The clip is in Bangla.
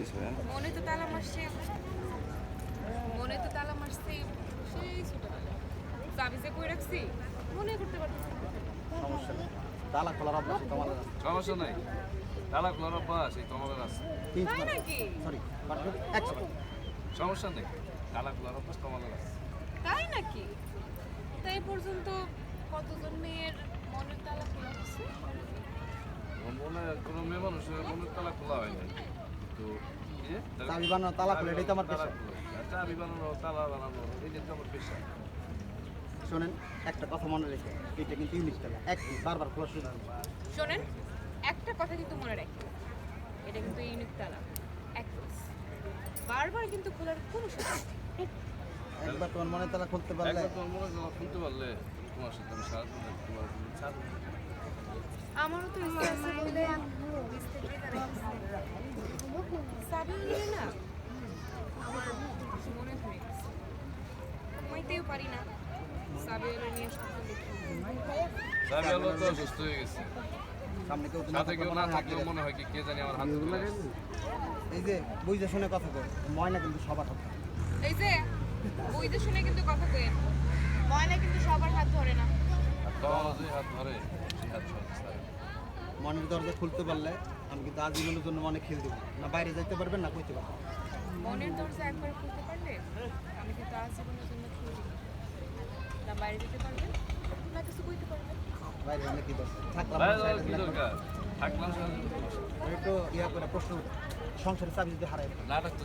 কিছু হ্যাঁ? মনে তো তালা মারছে। মনে তো তালা মারছে। সেই ছোটবেলা চাবি যে কই রাখছি? মনে করতে পারতেছি সমস্যা নেই। তালা খোলার অভ্যাস তোমার সমস্যা নাই। তালা খোলার অভ্যাস এই তোমাদের আছে। তাই নাকি? সরি এক সেকেন্ড। সমস্যা নেই। তালা খোলার অভ্যাস তোমাদের আছে। তাই নাকি? তাই পর্যন্ত কতজন মেয়ের মনের তালা খোলা হচ্ছে আমার মনে কোনো মেয়ে মানুষের মনের তালা খোলা হয় না চাবি বানানো তালা খোলা এটাই তো আমার পেশা। চাবি বানানো তালা বানানো এটাই তো আমার পেশা শোনেন একটা কথা মনে রেখে এটা কিন্তু ইউনিক তালা এক বারবার খোলা শোনেন একটা কথা কিন্তু মনে রাখি এটা কিন্তু ইউনিক তালা এক বারবার কিন্তু খোলার কোনো সুযোগ একবার তোমার মনে তালা খুলতে পারলে। একবার তোমার মনে তালা খুলতে পারলে তোমার সাথে আমি পারব আমারও তো ইচ্ছে আছে চাবি নিয়ে না আমার মনে ধরে গেছে। ঘুমাইতেও পারি না চাবি নিয়ে স্বপ্ন দেখি চাবি তো অসুস্থ হয়ে গেছে সামনে কেউ সাথে কেউ না থাকলেও মনে হয় কি কে জানি আমার হাত এই যে বুঝে শুনে কথা কর ময়না কিন্তু সবার হাত এই যে বইতে শুনে কিন্তু কথা কইেন ময়না কিন্তু সবার হাত ধরে না। তোমার যে হাত ধরে সেই হাত ছাড়ে। মনের দরজা খুলতে পারলে আমি কিন্তু আজীবনের জন্য মনে খেল দেবো না বাইরে যাইতে পারবেন না কইতে পারবেন। মনের দরজা একবার খুলতে পারলে আমি কিন্তু আজীবনের জন্য খুলে দিব। না বাইরে যেতে পারবেন না কিছু কইতে পারবেন। বাইরে গেলে কি দরকার? থাকলাম কি। দরকার? থাকলাম। একটু ইয়া করে প্রশ্ন সংসারের চাবি যদি হারাই নাটক তো